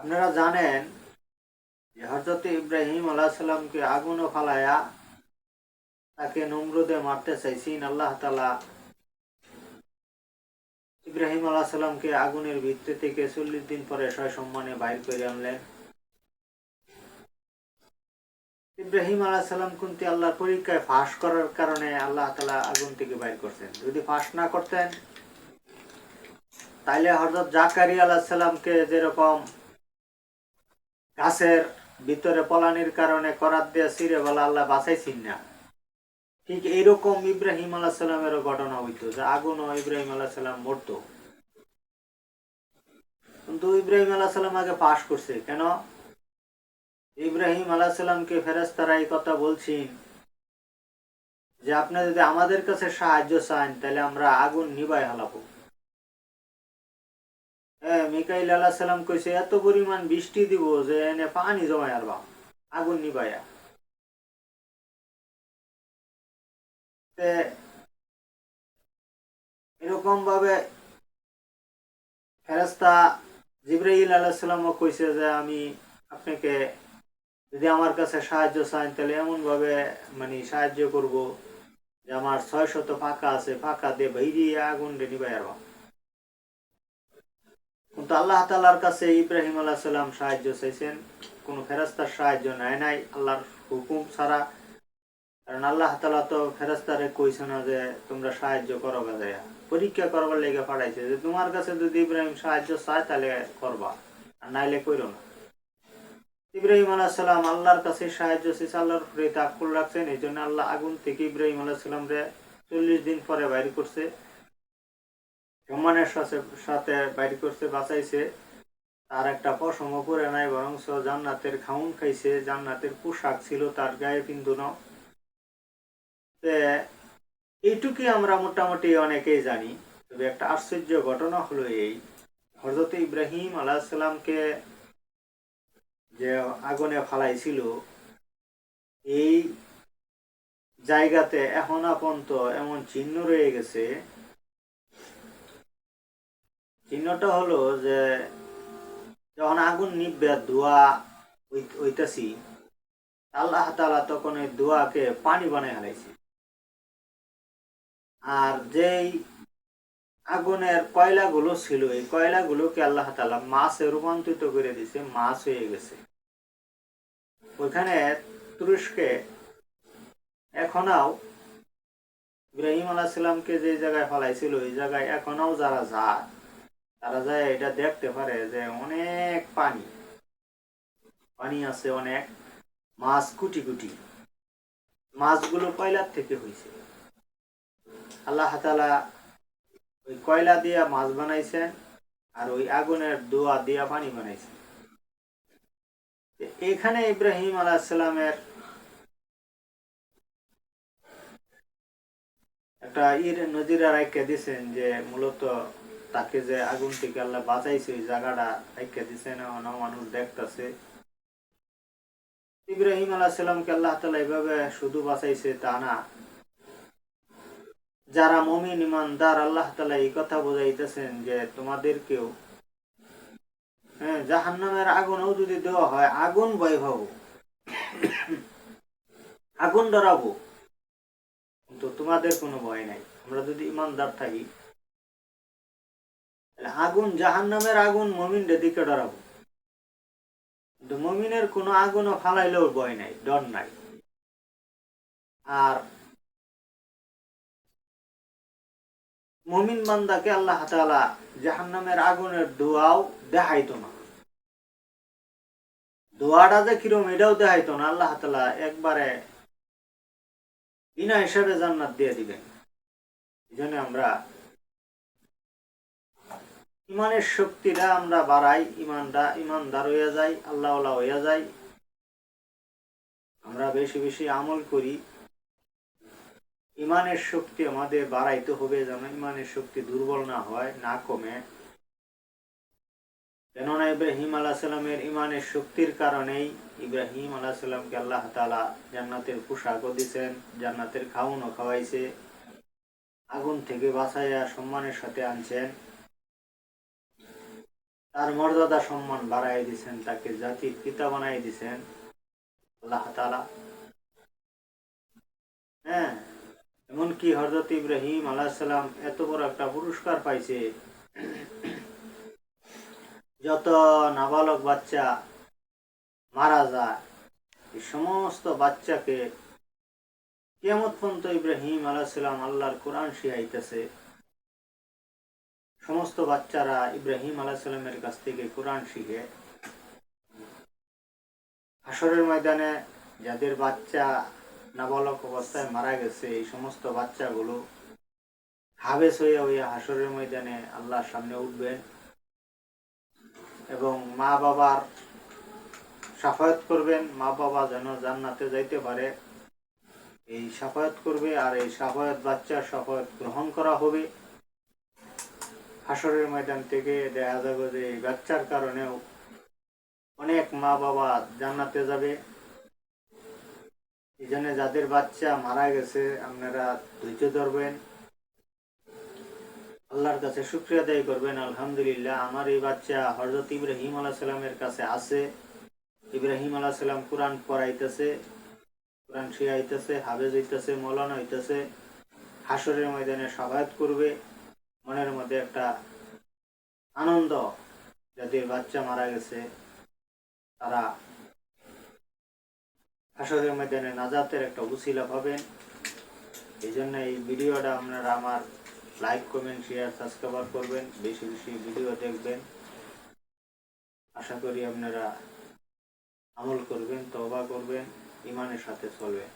আপনারা জানেন যে হজরত ইব্রাহিম আলাহ সাল্লামকে আগুনও ফালায়া তাকে নমরুদে মারতে চাইছেন আল্লাহ তালা ইব্রাহিম আলাহ সাল্লামকে আগুনের ভিত্তি থেকে চল্লিশ দিন পরে সয় সম্মানে বাইর করে আনলেন। ইব্রাহিম আলাহ সাল্লাম কিন্তু আল্লাহর পরীক্ষায় ফাঁস করার কারণে আল্লাহ তালা আগুন থেকে বাইর করছেন। যদি ফাঁস না করতেন, তাইলে হজরত জাকারি আলাহ সাল্লামকে যেরকম গাছের ভিতরে পলানির কারণে করাত দিয়ে সিরে বলা আল্লাহ বাঁচাইছেন না। ঠিক এইরকম ইব্রাহিম আলাহ সাল্লামেরও ঘটনা হইতো যে আগুনও ইব্রাহিম আলাহ সাল্লাম মরতো। কিন্তু ইব্রাহিম আলাহ সাল্লাম আগে পাশ করছে, কেন? ইব্রাহিম আলাহ সাল্লামকে ফেরেস্তারা এই কথা বলছেন যে, আপনি যদি আমাদের কাছে সাহায্য চান, তাহলে আমরা আগুন নিবাই হালাবো। মিকাইল আলাহ সাল্লাম কইছে, এত পরিমাণ বৃষ্টি দিব যে এনে পানি জমাই আলবাম আগুন নিবাইয়া এরকম ভাবে ফেরেস্তা জিব্রাইল আলাহ সাল্লামও কইছে যে, আমি আপনাকে যদি আমার কাছে সাহায্য চান, তাহলে এমন ভাবে মানে সাহায্য করব যে আমার ছয় শত ফাঁকা আছে, ফাঁকা দিয়ে ভৈরিয়ে আগুন নিবাই কিন্তু আল্লাহ তালার কাছে ইব্রাহিম আলাহ সাল্লাম সাহায্য চাইছেন, কোন ফেরাস্তার সাহায্য নেয় নাই আল্লাহর হুকুম ছাড়া। কারণ আল্লাহ তালা তো ফেরাস্তারে কইছে না যে, তোমরা সাহায্য করো গাজায়া। পরীক্ষা করবার লেগে পাঠাইছে যে, তোমার কাছে যদি ইব্রাহিম সাহায্য চায় তাহলে করবা, আর নাইলে কইরো না। ইব্রাহিম আলাহ সাল্লাম আল্লাহর কাছে সাহায্য চেয়েছে আল্লাহর উপরে তাকুল রাখছেন। এই জন্য আল্লাহ আগুন থেকে ইব্রাহিম আলাহ সাল্লাম রে চল্লিশ দিন পরে বাইর করছে। সম্মানের সাথে সাথে বাইর করছে বাঁচাইছে। তার একটা পশম পরে নাই বরং জান্নাতের খাউন খাইছে, জান্নাতের পোশাক ছিল তার গায়ে পিন্দুন এইটুকুই আমরা মোটামুটি অনেকেই জানি। তবে একটা আশ্চর্য ঘটনা হলো এই হজরত ইব্রাহিম আলাহ সাল্লামকে যে আগুনে ফালাইছিল, এই জায়গাতে এখন পর্যন্ত এমন চিহ্ন রয়ে গেছে চিহ্নটা হলো যে যখন আগুন নিবে ধোয়া হইতাছি আল্লাহ তালা তখন ওই ধোয়াকে পানি বানাই হারাইছে আর যেই আগুনের কয়লাগুলো ছিল, এই কয়লাগুলোকে আল্লাহ তালা মাছে রূপান্তরিত করে দিছে মাছ হয়ে গেছে। ওইখানে তুরস্কে এখনও ইব্রাহিম আলাহ সাল্লামকে যে জায়গায় ফলাইছিল ওই জায়গায় এখনও যারা যায় তারা যায়, এটা দেখতে পারে যে অনেক পানি। পানি আছে অনেক, মাছ কুটি কুটি। মাছগুলো কয়লার থেকে হয়েছে আল্লাহ তালা ওই কয়লা দিয়া মাছ বানাইছেন আর ওই আগুনের দোয়া দিয়া পানি বানাইছেন। এখানে ইব্রাহিম আলাহিসাল্লামের একটা ইর নজিরা রাইকা দিছেন যে মূলত তাকে যে আগুন থেকে আল্লাহ বাঁচাইছে, ওই জায়গাটা রাইকা দিছেন অনেক মানুষ দেখতেছে। ইব্রাহিম আলাহ সাল্লামকে আল্লাহ তালা এভাবে শুধু বাঁচাইছে তা না। যারা মমিন, ইমানদার, আল্লাহ তালা এই কথা বোঝাইতেছেন যে তোমাদেরকেও হ্যাঁ জাহান্নামের আগুনও যদি দেওয়া হয়, আগুন ভয় আগুন ডরাবো কিন্তু তোমাদের কোনো ভয় নাই। আমরা যদি ইমানদার থাকি আগুন, জাহান্নামের আগুন, মমিন দিকে ডরাবো। মমিনের কোনো আগুনও ফালাইলেও ভয় নাই, ডর নাই। আর মমিন বান্দাকে আল্লাহ তালা জাহান্নামের আগুনের দোয়াও দেখাইতো না। দোয়াটা যে কিরম, এটাও দেখাইতো না। আল্লাহ তালা একবারে বিনা হিসাবে জান্নাত দিয়ে দিবেন। এই আমরা ইমানের শক্তিটা আমরা বাড়াই ইমানটা ইমানদার হইয়া যাই আল্লাহ হইয়া যাই আমরা বেশি বেশি আমল করি। ইমানের শক্তি আমাদের বাড়াইতে হবে যেন ইমানের শক্তি দুর্বল না হয়, না কমে। কেননা ইব্রাহিম আলাহ সাল্লামের ইমানের শক্তির কারণেই ইব্রাহিম আলাহ সাল্লামকে আল্লাহ তালা জান্নাতের পোশাকও দিচ্ছেন জান্নাতের খাউনও খাওয়াইছে, আগুন থেকে বাঁচাইয়া সম্মানের সাথে আনছেন। তার মর্যাদা সম্মান বাড়াই দিছেন তাকে জাতির পিতা বানাই দিছেন আল্লাহ তালা হ্যাঁ এমনকি হজরত ইব্রাহিম আলাহিসাল্লাম এত বড় একটা পুরস্কার পাইছে। যত নাবালক বাচ্চা মারা যায়, এই সমস্ত বাচ্চাকে কিয়ামত পর্যন্ত ইব্রাহিম আলাহিসাল্লাম আল্লাহর কোরআন শিখাইতেছে। সমস্ত বাচ্চারা ইব্রাহিম আলাহিসাল্লামের কাছ থেকে কোরআন শিখে হাসরের ময়দানে যাদের বাচ্চা নাবালক অবস্থায় মারা গেছে, এই সমস্ত বাচ্চাগুলো হাবেস হয়ে হয়ে হাসরের ময়দানে আল্লাহর সামনে উঠবেন এবং মা বাবার সাফায়াত করবেন। মা বাবা যেন জান্নাতে যাইতে পারে। এই সাফায়াত করবে আর এই সাফায়াত বাচ্চার সাফায়াত গ্রহণ করা হবে। হাসরের ময়দান থেকে দেখা যাবে যে এই বাচ্চার কারণেও অনেক মা বাবা জান্নাতে যাবে। এই জন্য যাদের বাচ্চা মারা গেছে, আপনারা ধৈর্য ধরবেন। আল্লাহর কাছে শুক্রিয়া আদায় করবেন। আলহামদুলিল্লাহ, আমার এই বাচ্চা হজরত ইব্রাহিম আলাহ সাল্লামের কাছে আছে। ইব্রাহিম আলাহ সাল্লাম কোরআন পড়াইতেছে, কোরআন শিখাইতেছে হাবেজ হইতেছে, মৌলানা হইতেছে। হাসরের ময়দানে সাবায়াত করবে। মনের মধ্যে একটা আনন্দ যাদের বাচ্চা মারা গেছে, তারা হাসরের ময়দানে নাজাতের একটা উসিলা পাবেন। এই জন্য এই ভিডিওটা আপনারা আমার লাইক, কমেন্ট শেয়ার সাবস্ক্রাইব করবেন। বেশি বেশি ভিডিও দেখবেন। আশা করি আপনারা আমল করবেন তবা করবেন ইমানের সাথে চলবেন।